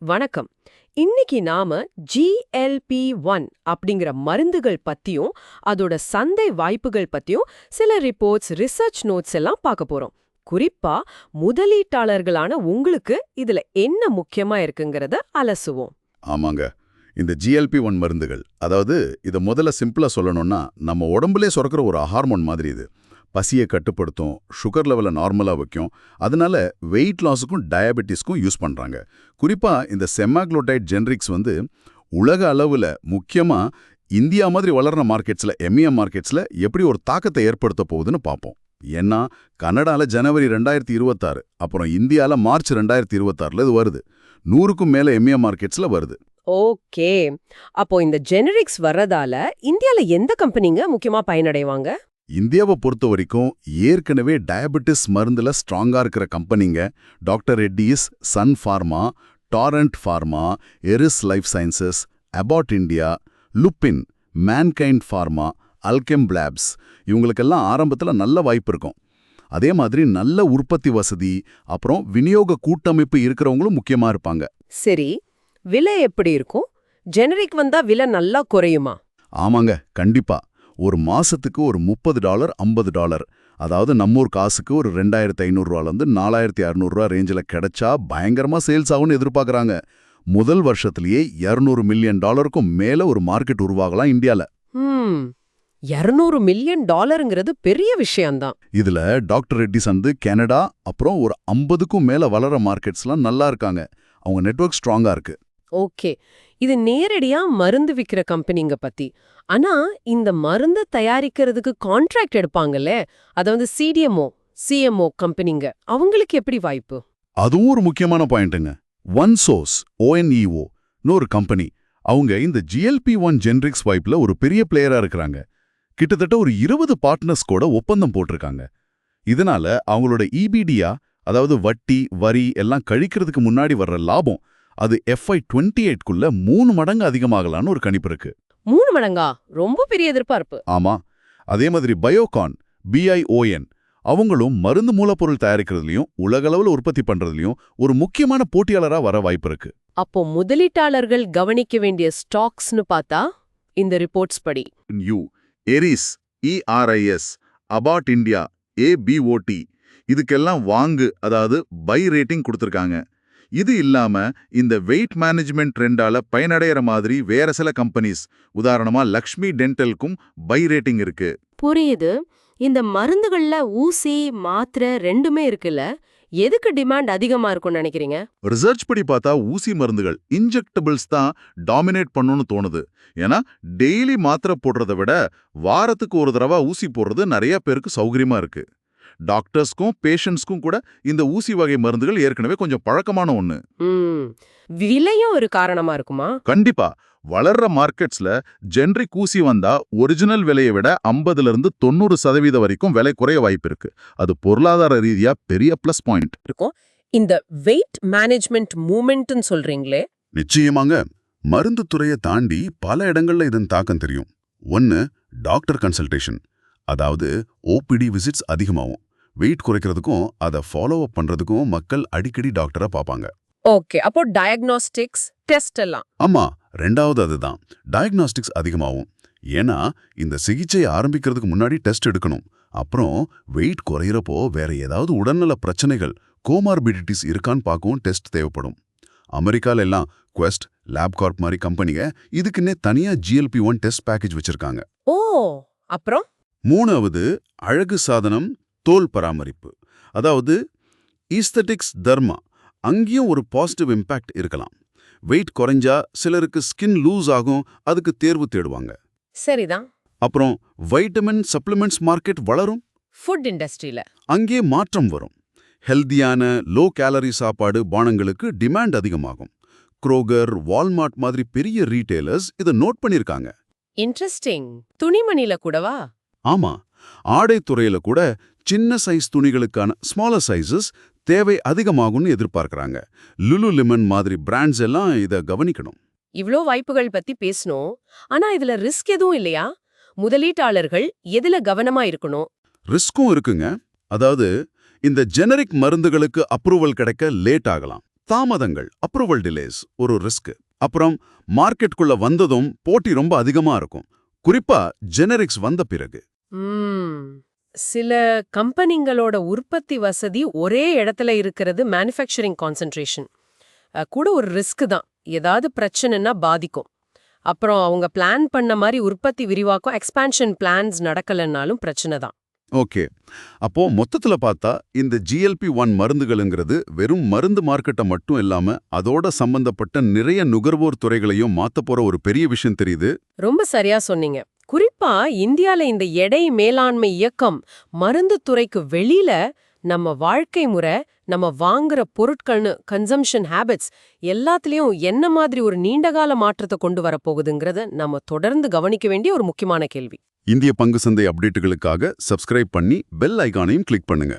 வணக்கம். இன்னைக்கு நாம ஜிஎல்பி ஒன் அப்படிங்கிற மருந்துகள் பத்தியும் அதோட சந்தை வாய்ப்புகள் பத்தியும் சில ரிப்போர்ட்ஸ் ரிசர்ச் நோட்ஸ் எல்லாம் பார்க்க போறோம். குறிப்பா முதலீட்டாளர்களான உங்களுக்கு இதுல என்ன முக்கியமா இருக்குங்கிறத அலசுவோம். ஆமாங்க. இந்த ஜிஎல்பி ஒன் மருந்துகள் அதாவது இதை முதல்ல சிம்பிளா சொல்லணும்னா நம்ம உடம்புலே சுரக்கிற ஒரு ஹார்மோன் மாதிரி இது. பசியை கட்டுப்படுத்தும் சுகர் லெவலை நார்மலாக வைக்கும். அதனால வெயிட் லாஸுக்கும் டயபெட்டிஸ்க்கும் யூஸ் பண்ணுறாங்க குறிப்பாக இந்த செம்மாக்ளோடைட் ஜென்ரிக்ஸ் வந்து உலக அளவில் முக்கியமாக இந்தியா மாதிரி வளர்ற மார்க்கெட்ஸில் எம்இஎம் மார்க்கெட்ஸில் எப்படி ஒரு தாக்கத்தை ஏற்படுத்த போகுதுன்னு பார்ப்போம் ஏன்னா கனடால ஜனவரி ரெண்டாயிரத்தி இருபத்தாறு அப்புறம் இந்தியால மார்ச் ரெண்டாயிரத்தி இருபத்தாறில் இது வருது. நூறுக்கும் மேல எம்ஏ மார்க்கெட்ஸ்ல வருது. ஓகே. அப்போ இந்த ஜெனரிக்ஸ் வர்றதால இந்தியாவில் எந்த கம்பெனிங்க முக்கியமா பயனடைவாங்க? இந்தியாவை பொறுத்த வரைக்கும் ஏற்கனவே டயபெட்டிஸ் மருந்துல ஸ்ட்ராங்கா இருக்கிற கம்பெனிங்க. Doctor Reddy's Sun Pharma Torrent Pharma Eris Life Sciences Abbott India Lupin Mankind Pharma Alkem labs இவங்களுக்கெல்லாம் ஆரம்பத்துல நல்ல வாய்ப்பு இருக்கும். அதே மாதிரி நல்ல உற்பத்தி வசதி அப்புறம் விநியோக கூட்டமைப்பு இருக்கிறவங்களும் முக்கியமா இருப்பாங்க. சரி விலை எப்படி இருக்கும்? ஜெனரிக் வந்தா விலை நல்லா குறையுமா? ஆமாங்க கண்டிப்பா. ஒரு மாசத்துக்கு ஒரு முப்பது டாலர் ஐம்பது டாலர். அதாவது நம்மூர் காசுக்கு ஒரு ரெண்டாயிரத்தி ஐநூறுரூவாலேருந்து நாலாயிரத்தி அறநூறுவா ரேஞ்சில் கிடைச்சா பயங்கரமா சேல்ஸ் ஆகும்னு எதிர்பார்க்குறாங்க. முதல் வருஷத்திலேயே 200 மில்லியன் டாலருக்கும் மேல ஒரு மார்க்கெட் உருவாகலாம் இந்தியால. ம் இருநூறு மில்லியன் டாலருங்கிறது பெரிய விஷயம்தான். இதுல டாக்டர் ரெட்டிஸ் வந்து கனடா அப்புறம் ஒரு ஐம்பதுக்கும் மேல வளர மார்க்கெட்ஸ்லாம் நல்லா இருக்காங்க. அவங்க நெட்வொர்க் ஸ்ட்ராங்கா இருக்கு. ஓகே. இது நேரடியா மருந்து விற்கிற கம்பெனிங்க பத்தி. ஆனா இந்த மருந்தை தயாரிக்கிறதுக்கு கான்ட்ராக்ட் எடுப்பாங்கல்ல? அத வந்து சிடிஎம்ஓ சிஎம்ஓ கம்பெனிங்க. அவங்களுக்கு எப்படி வாய்ப்பு? அதுவும் ஒரு முக்கியமான பாயிண்ட்டுங்க. ஒன் சோர்ஸ் ஓஎன்இஓ ஒரு கம்பெனி. அவங்க இந்த ஜிஎல்பி ஒன் ஜென்ரிக்ஸ் வைப்ல ஒரு பெரிய பிளேயரா இருக்கிறாங்க. கிட்டத்தட்ட ஒரு இருபது பார்ட்னர்ஸ் கூட ஒப்பந்தம் போட்டிருக்காங்க. இதனால அவங்களோட இபிடியா அதாவது வட்டி வரி எல்லாம் கழிக்கிறதுக்கு முன்னாடி வர்ற லாபம் அது எஃப்ஐ டுவெண்ட்டி எயிட்குள்ள மூணு மடங்கு அதிகமாகலான்னு ஒரு கணிப்பு இருக்கு. மூணு மடங்கா? ரொம்ப பெரிய எதிர்பார்ப்பு ஆமா. அதே மாதிரி பயோகான் பிஐஓஎன் அவங்களும் மருந்து மூலப்பொருள் தயாரிக்கிறதுலயும் உலகளவுல உற்பத்தி பண்றதுலயும் ஒரு முக்கியமான போட்டியாளரா வர வாய்ப்பு இருக்கு. அப்போ முதலீட்டாளர்கள் கவனிக்க வேண்டிய ஸ்டாக்ஸ்னு பார்த்தா இந்த ரிப்போர்ட்ஸ் படி. You எரிஸ் E R I S about India A B O T இதுக்கெல்லாம் வாங்கு அதாவது பை ரேட்டிங் கொடுத்துருக்காங்க. இது இல்லாம இந்த வெயிட் மேனேஜ்மெண்ட் ட்ரெண்டால பயனடைகிற மாதிரி வேற சில கம்பெனிஸ் உதாரணமா லக்ஷ்மி டென்டலுக்கும் பை ரேட்டிங் இருக்கு. புரியுது. இந்த மருந்துகள்ல ஊசி மாத்திரை ரெண்டுமே இருக்குல்ல எதுக்கு டிமாண்ட் அதிகமா இருக்கும்னு நினைக்கிறீங்க? ரிசர்ச் படி பார்த்தா ஊசி மருந்துகள் இன்ஜெக்டபிள்ஸ் தான் டாமினேட் பண்ணுன்னு தோணுது. ஏன்னா டெய்லி மாத்திரை போடுறத விட வாரத்துக்கு ஒரு தடவை ஊசி போடுறது நிறைய பேருக்கு சௌகரியமா இருக்கு. டாக்டர்ஸ்க்கும் பேஷண்ட்ஸ்க்கும் கூட இந்த ஊசி வகை மருந்துகள் ஏற்கனவே கொஞ்சம் பழக்கமான ம். விலையும் ஒரு காரணமா இருக்குமா? கண்டிப்பா. வளர்ற மார்க்கெட்ஸ்ல ஜென்ரிக் ஊசி வந்தா ஒரிஜினல் விலையை விட ஐம்பதுல இருந்து தொண்ணூறு சதவீதம் வரைக்கும் விலை குறைய வாய்ப்பு இருக்கு. அது பொருளாதார ரீதியா பெரிய பிளஸ் பாயிண்ட். இருக்கும். இந்த வெயிட் மேனேஜ்மெண்ட் மூமெண்ட்னு சொல்றீங்களே? நிச்சயமாங்க. மருந்து துறையை தாண்டி பல இடங்கள்ல இதன் தாக்கம் தெரியும். ஒன்னு டாக்டர் கன்சல்டேஷன். அதாவது ஓபிடி விசிட்ஸ் அதிகமாகும். வெயிட் குறைக்கிறதுக்கும் அதை ஃபாலோ அப் பண்றதுக்கும் மக்கள் அடிக்கடி டாக்டரை பார்ப்பாங்க. ஓகே அப்போ டயக்னோஸ்டிக்ஸ் டெஸ்ட் எல்லாம். ஆமா ரெண்டாவது அதுதான். டயக்னாஸ்டிக்ஸ் அதிகமாகும். ஏன்னா இந்த சிகிச்சையை ஆரம்பிக்கிறதுக்கு முன்னாடி டெஸ்ட் எடுக்கணும். அப்புறம் வெயிட் குறையிறப்போ வேற ஏதாவது உடல்நல பிரச்சனைகள் கோமார்பிடிட்டிஸ் இருக்கான்னு பார்க்கவும் டெஸ்ட் தேவைப்படும். அமெரிக்கால எல்லாம் குவெஸ்ட் லேப்கார்ப் மாதிரி கம்பெனிங்க இதுக்குன்னே தனியா ஜிஎல்பி ஒன் டெஸ்ட் பேக்கேஜ் வச்சிருக்காங்க. ஓ அப்புறம்? மூணாவது அழகு சாதனம் தோல் பராமரிப்பு. அதாவது ஈஸ்தட்டிக்ஸ் தர்மா அங்கேயும் ஒரு பாசிட்டிவ் இம்பாக்ட் இருக்கலாம். வெயிட் குறைஞ்சா சிலருக்கு ஸ்கின் லூஸ் ஆகும் அதுக்கு தேர்வு தேடுவாங்க. சரிதான். அப்புறம் வைட்டமின் சப்ளிமெண்ட்ஸ் மார்க்கெட் வளரும். ஃபுட் இண்டஸ்ட்ரியில அங்கே மாற்றம் வரும். ஹெல்தியான லோ கேலரி சாப்பாடு பானங்களுக்கு டிமாண்ட் அதிகமாகும். குரோகர் வால்மார்ட் மாதிரி பெரிய ரீட்டெயிலர்ஸ் இதை நோட் பண்ணிருக்காங்க இன்ட்ரெஸ்டிங் துணிமணில கூடவா? ஆமா. ஆடை துறையில கூட சின்ன சைஸ் துணிகளுக்கான ஸ்மாலர் சைஸஸ் தேவை அதிகமாகும்னு எதிர்பார்க்கறாங்க. லுலு லிமன் மாதிரி பிராண்ட்ஸ் எல்லாம் இத கவனிக்கணும். இவ்ளோ வாய்ப்புகள் பத்தி பேசணும் ஆனா இதுல ரிஸ்க் எதுவும் இல்லையா? முதலீட்டாளர்கள் எதுல கவனமா இருக்கணும்? ரிஸ்க்கும் இருக்குங்க. அதாவது இந்த ஜெனரிக் மருந்துகளுக்கு அப்ரூவல் கிடைக்க லேட் ஆகலாம். தாமதங்கள் அப்ரூவல் டிலேஸ் ஒரு ரிஸ்க் அப்புறம் மார்க்கெட்டுக்குள்ள வந்ததும் போட்டி ரொம்ப அதிகமா இருக்கும். குறிப்பா ஜெனரிக்ஸ் வந்த பிறகு. சில கம்பெனிங்களோட உற்பத்தி வசதி ஒரே இடத்துல இருக்கிறது மேனுஃபேக்சரிங் கான்சென்ட்ரேஷன் கூட ஒரு ரிஸ்க் தான். ஏதாவது பிரச்சனைன்னா பாதிக்கும். அப்புறம் அவங்க பிளான் பண்ண மாதிரி உற்பத்தி விரிவாக்கம் எக்ஸ்பான்ஷன் பிளான்ஸ் நடக்கலைன்னாலும் பிரச்சனை தான். ஓகே. அப்போ மொத்தத்துல பார்த்தா இந்த ஜிஎல்பி ஒன் மருந்துகளுங்கிறது வெறும் மருந்து மார்க்கெட்டை மட்டும் இல்லாம அதோட சம்பந்தப்பட்ட நிறைய நுகர்வோர் துறைகளையும் மாத்த போற ஒரு பெரிய விஷயம் தெரியுது. ரொம்ப சரியா சொன்னீங்க. குறிப்பா இந்தியால இந்த எடை மேலாண்மை இயக்கம் மருந்து துறைக்கு வெளியில நம்ம வாழ்க்கை முறை நம்ம வாங்குற பொருட்கள்னு கன்சம்ஷன் ஹேபிட்ஸ் எல்லாத்துலயும் என்ன மாதிரி ஒரு நீண்டகால மாற்றத்தை கொண்டு வரப்போகுதுங்கிறத நம்ம தொடர்ந்து கவனிக்க வேண்டிய ஒரு முக்கியமான கேள்வி. இந்திய பங்கு சந்தை அப்டேட்டுகளுக்காக சப்ஸ்கிரைப் பண்ணி பெல் ஐகானையும் கிளிக் பண்ணுங்க.